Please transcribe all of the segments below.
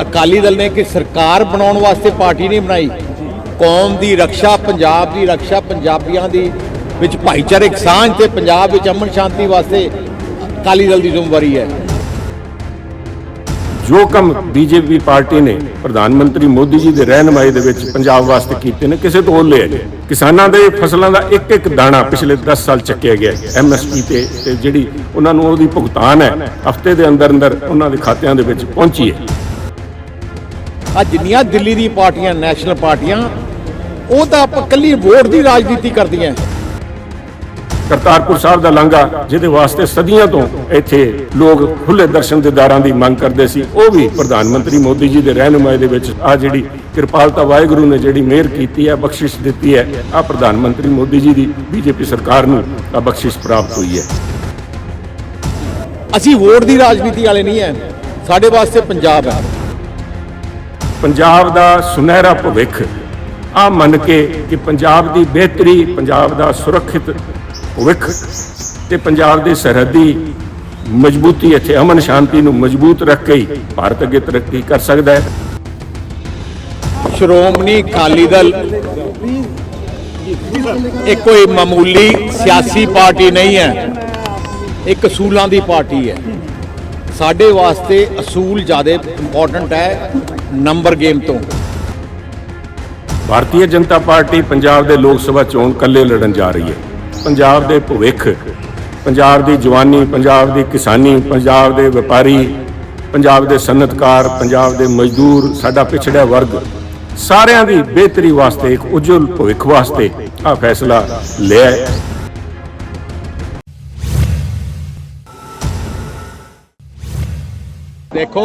ਅਕਾਲੀ ਦਲ ਨੇ ਕਿ ਸਰਕਾਰ ਬਣਾਉਣ ਵਾਸਤੇ ਪਾਰਟੀ ਨਹੀਂ ਬਣਾਈ। ਕੌਮ ਦੀ ਰੱਖਿਆ, ਪੰਜਾਬ ਦੀ ਰੱਖਿਆ, ਪੰਜਾਬੀਆਂ ਦੀ ਵਿੱਚ ਭਾਈਚਾਰਕ ਸਾਂਝ ਤੇ ਪੰਜਾਬ ਵਿੱਚ ਅਮਨ ਸ਼ਾਂਤੀ ਵਾਸਤੇ ਅਕਾਲੀ ਦਲ ਦੀ ਜ਼ਿੰਮੇਵਾਰੀ ਹੈ। ਜੋ ਕੰਮ ਬੀਜੇਪੀ ਪਾਰਟੀ ਨੇ ਪ੍ਰਧਾਨ ਮੰਤਰੀ ਮੋਦੀ ਜੀ ਦੇ ਰਹਿਨਮਾਈ ਦੇ ਵਿੱਚ ਪੰਜਾਬ ਵਾਸਤੇ ਕੀਤੇ ਨੇ, ਕਿਸੇ ਤੋਂ ਓਲੇ ਨੇ ਕਿਸਾਨਾਂ ਦੇ ਫਸਲਾਂ ਦਾ ਇੱਕ ਇੱਕ ਦਾਣਾ ਪਿਛਲੇ 10 ਸਾਲ ਚੱਕਿਆ ਗਿਆ। ਐਮਐਸਪੀ ਤੇ ਤੇ ਜਿਹੜੀ ਉਹਨਾਂ ਨੂੰ ਉਹਦੀ ਭੁਗਤਾਨ ਹੈ, ਹਫ਼ਤੇ ਦੇ ਅੰਦਰ ਅੰਦਰ ਉਹਨਾਂ ਦੇ ਖਾਤਿਆਂ ਦੇ ਵਿੱਚ ਪਹੁੰਚੀ ਹੈ। ਆ ਜਿੰਨੀਆਂ ਦਿੱਲੀ ਦੀ ਪਾਰਟੀਆਂ ਨੈਸ਼ਨਲ ਪਾਰਟੀਆਂ ਉਹ ਤਾਂ ਆਪਾਂ ਕੱਲੀ ਵੋਟ ਦੀ ਰਾਜਨੀਤੀ ਕਰਦੀਆਂ। ਕਰਤਾਰਪੁਰ ਸਾਹਿਬ ਦਾ ਲਾਂਘਾ ਜਿਹਦੇ ਵਾਸਤੇ ਸਦੀਆਂ ਤੋਂ ਇੱਥੇ ਲੋਕ ਖੁੱਲੇ ਦਰਸ਼ਨ ਦਿਦਾਰਾਂ ਦੀ ਮੰਗ ਕਰਦੇ ਸੀ ਉਹ ਵੀ ਪ੍ਰਧਾਨ ਮੰਤਰੀ ਮੋਦੀ ਜੀ ਦੇ ਰਹਿਨੁਮਾਈ ਦੇ ਵਿੱਚ ਆ ਜਿਹੜੀ ਕਿਰਪਾਲਤਾ ਵਾਹਿਗੁਰੂ ਨੇ ਜਿਹੜੀ ਮਿਹਰ ਕੀਤੀ ਹੈ ਬਖਸ਼ਿਸ਼ ਦਿੱਤੀ ਹੈ ਆ ਪ੍ਰਧਾਨ ਮੰਤਰੀ ਮੋਦੀ ਜੀ ਦੀ ਬੀਜੇਪੀ ਸਰਕਾਰ ਨੂੰ ਆ ਬਖਸ਼ਿਸ਼ ਪ੍ਰਾਪਤ ਹੋਈ ਹੈ। ਅਸੀਂ ਵੋਟ ਦੀ ਰਾਜਨੀਤੀ ਵਾਲੇ ਨਹੀਂ ਹੈ ਸਾਡੇ ਵਾਸਤੇ ਪੰਜਾਬ ਹੈ। ਪੰਜਾਬ ਦਾ ਸੁਨਹਿਰਾ ਭਵਿੱਖ। ਆ ਮੰਨ ਕੇ ਕਿ ਪੰਜਾਬ ਦੀ ਬਿਹਤਰੀ, ਪੰਜਾਬ ਦਾ ਸੁਰੱਖਿਅਤ ਭਵਿੱਖ ਤੇ ਪੰਜਾਬ ਦੇ ਸਰਹੱਦੀ ਮਜ਼ਬੂਤੀ ਇੱਥੇ ਅਮਨ ਸ਼ਾਂਤੀ ਨੂੰ ਮਜ਼ਬੂਤ ਰੱਖ ਕੇ ਭਾਰਤ ਅੱਗੇ ਤਰੱਕੀ ਕਰ ਸਕਦਾ ਹੈ। ਸ਼੍ਰੋਮਣੀ ਅਕਾਲੀ ਦਲ, ਇਹ ਕੋਈ ਮਾਮੂਲੀ ਸਿਆਸੀ ਪਾਰਟੀ ਨਹੀਂ ਹੈ ਇੱਕ ਅਸੂਲਾਂ ਦੀ ਪਾਰਟੀ ਹੈ। ਸਾਡੇ ਵਾਸਤੇ ਅਸੂਲ ਜ਼ਿਆਦਾ ਇੰਪੋਰਟੈਂਟ ਹੈ। ਨੰਬਰ ਗੇਮ ਤੋਂ। ਭਾਰਤੀ ਜਨਤਾ ਪਾਰਟੀ ਪੰਜਾਬ ਦੇ ਲੋਕ ਸਭਾ ਚੋਣ ਕੱਲੇ ਲੜਨ ਜਾ ਰਹੀ ਹੈ। ਪੰਜਾਬ ਦੇ ਭਵਿੱਖ ਪੰਜਾਬ ਦੀ ਜਵਾਨੀ ਪੰਜਾਬ ਦੀ ਕਿਸਾਨੀ ਪੰਜਾਬ ਦੇ ਵਪਾਰੀ ਪੰਜਾਬ ਦੇ ਸਨਅਤਕਾਰ ਪੰਜਾਬ ਦੇ ਮਜ਼ਦੂਰ ਸਾਡਾ ਪਿਛੜਿਆ ਵਰਗ ਸਾਰਿਆਂ ਦੀ ਬਿਹਤਰੀ ਵਾਸਤੇ ਇੱਕ ਉਜਵਲ ਭਵਿੱਖ ਵਾਸਤੇ ਆ ਫੈਸਲਾ ਲਿਆ ਹੈ। ਦੇਖੋ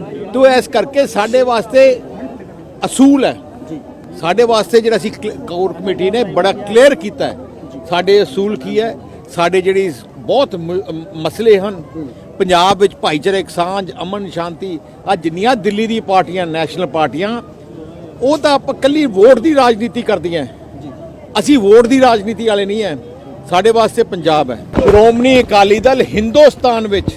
ਤੋ ਇਸ ਕਰਕੇ ਸਾਡੇ ਵਾਸਤੇ ਅਸੂਲ ਹੈ। ਸਾਡੇ ਵਾਸਤੇ ਜਿਹੜਾ ਅਸੀਂ ਕੋਰ ਕਮੇਟੀ ਨੇ ਬੜਾ ਕਲੀਅਰ ਕੀਤਾ ਹੈ। ਸਾਡੇ ਅਸੂਲ ਕੀ ਹੈ? ਸਾਡੇ ਜਿਹੜੀ ਬਹੁਤ ਮਸਲੇ ਹਨ। ਪੰਜਾਬ ਵਿੱਚ ਭਾਈਚਾਰਕ ਸਾਂਝ ਅਮਨ ਸ਼ਾਂਤੀ ਆ ਜਿੰਨੀਆਂ ਦਿੱਲੀ ਦੀ ਪਾਰਟੀਆਂ ਨੈਸ਼ਨਲ ਪਾਰਟੀਆਂ ਉਹ ਤਾਂ ਆਪਾਂ ਕੱਲੀ ਵੋਟ ਦੀ ਰਾਜਨੀਤੀ ਕਰਦੀਆਂ ਅਸੀਂ ਵੋਟ ਦੀ ਰਾਜਨੀਤੀ ਵਾਲੇ ਨਹੀਂ ਹੈ। ਸਾਡੇ ਵਾਸਤੇ ਪੰਜਾਬ ਹੈ। ਸ਼੍ਰੋਮਣੀ ਅਕਾਲੀ ਦਲ ਹਿੰਦੁਸਤਾਨ ਵਿੱਚ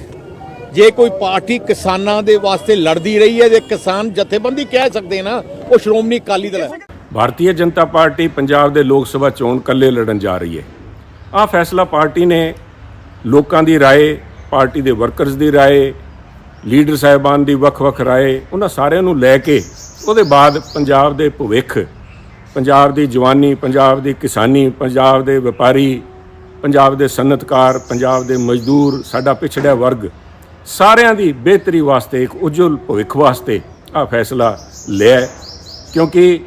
ਜੇ ਕੋਈ ਪਾਰਟੀ ਕਿਸਾਨਾਂ ਦੇ ਵਾਸਤੇ ਲੜਦੀ ਰਹੀ ਹੈ ਜੇ ਕਿਸਾਨ ਜਥੇਬੰਦੀ ਕਹਿ ਸਕਦੇ ਨਾ ਉਹ ਸ਼੍ਰੋਮਣੀ ਅਕਾਲੀ ਦਲ ਹੈ ਭਾਰਤੀ ਜਨਤਾ ਪਾਰਟੀ ਪੰਜਾਬ ਦੇ ਲੋਕ ਸਭਾ ਚੋਣ ਕੱਲੇ ਲੜਨ ਜਾ ਰਹੀ ਹੈ ਆ ਫੈਸਲਾ ਪਾਰਟੀ ਨੇ ਲੋਕਾਂ ਦੀ رائے ਪਾਰਟੀ ਦੇ ਵਰਕਰਸ ਦੀ رائے ਲੀਡਰ ਸਾਹਿਬਾਨ ਦੀ ਵੱਖ-ਵੱਖ رائے ਉਹਨਾਂ ਸਾਰਿਆਂ ਨੂੰ ਲੈ ਕੇ ਉਹਦੇ ਬਾਅਦ ਪੰਜਾਬ ਦੇ ਭਵਿੱਖ ਪੰਜਾਬ ਦੀ ਜਵਾਨੀ ਪੰਜਾਬ ਦੀ ਕਿਸਾਨੀ ਪੰਜਾਬ ਦੇ ਵਪਾਰੀ ਪੰਜਾਬ ਦੇ ਸਨਅਤਕਾਰ ਪੰਜਾਬ ਦੇ ਮਜ਼ਦੂਰ ਸਾਡਾ ਪਿਛੜਿਆ ਵਰਗ ਸਾਰਿਆਂ ਦੀ ਬਿਹਤਰੀ ਵਾਸਤੇ, ਇੱਕ ਉਜਵਲ ਭਵਿੱਖ ਵਾਸਤੇ ਆ ਫੈਸਲਾ ਲਿਆ ਕਿਉਂਕਿ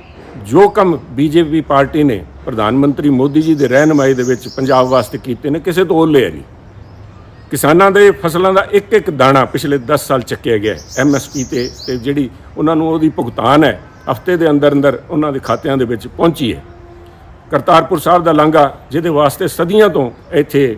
ਜੋ ਕੰਮ ਬੀਜੇਪੀ ਪਾਰਟੀ ਨੇ, ਪ੍ਰਧਾਨ ਮੰਤਰੀ ਮੋਦੀ ਜੀ ਦੇ ਰਹਿਨਮਾਈ ਦੇ ਵਿੱਚ ਪੰਜਾਬ ਵਾਸਤੇ ਕੀਤੇ ਨੇ, ਕਿਸੇ ਤੋਂ ਓਲੇ ਹੈ ਨਹੀਂ। ਕਿਸਾਨਾਂ ਦੇ ਫਸਲਾਂ ਦਾ ਇੱਕ ਇੱਕ ਦਾਣਾ ਪਿਛਲੇ 10 ਸਾਲ ਚੱਕਿਆ ਗਿਆ ਐਮਐਸਪੀ ਤੇ ਤੇ ਜਿਹੜੀ ਉਹਨਾਂ ਨੂੰ ਉਹਦੀ ਭੁਗਤਾਨ ਹੈ, ਹਫ਼ਤੇ ਦੇ ਅੰਦਰ ਅੰਦਰ ਉਹਨਾਂ ਦੇ ਖਾਤਿਆਂ ਦੇ ਵਿੱਚ ਪਹੁੰਚੀ ਹੈ। ਕਰਤਾਰਪੁਰ ਸਾਹਿਬ ਦਾ ਲਾਂਘਾ ਜਿਹਦੇ ਵਾਸਤੇ ਸਦੀਆਂ ਤੋਂ ਇੱਥੇ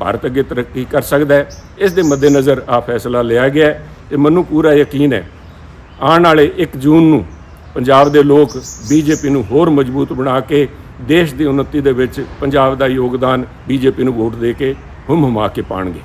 ਭਾਰਤ ਅੱਗੇ ਤਰੱਕੀ ਕਰ ਸਕਦਾ ਹੈ। ਇਸ ਦੇ ਮੱਦੇਨਜ਼ਰ ਆ ਫੈਸਲਾ ਲਿਆ ਗਿਆ ਹੈ ਤੇ ਮੈਨੂੰ ਪੂਰਾ ਯਕੀਨ ਹੈ। ਆਉਣ ਵਾਲੇ 1 ਜੂਨ ਨੂੰ ਪੰਜਾਬ ਦੇ ਲੋਕ ਬੀਜੇਪੀ ਨੂੰ ਹੋਰ ਮਜ਼ਬੂਤ ਬਣਾ ਕੇ ਦੇਸ਼ ਦੀ ਉન્નਤੀ ਦੇ ਵਿੱਚ ਪੰਜਾਬ ਦਾ ਯੋਗਦਾਨ ਬੀਜੇਪੀ ਨੂੰ ਵੋਟ ਦੇ ਕੇ ਹੁੰਮ ਹੁਮਾ ਕੇ ਪਾਣਗੇ।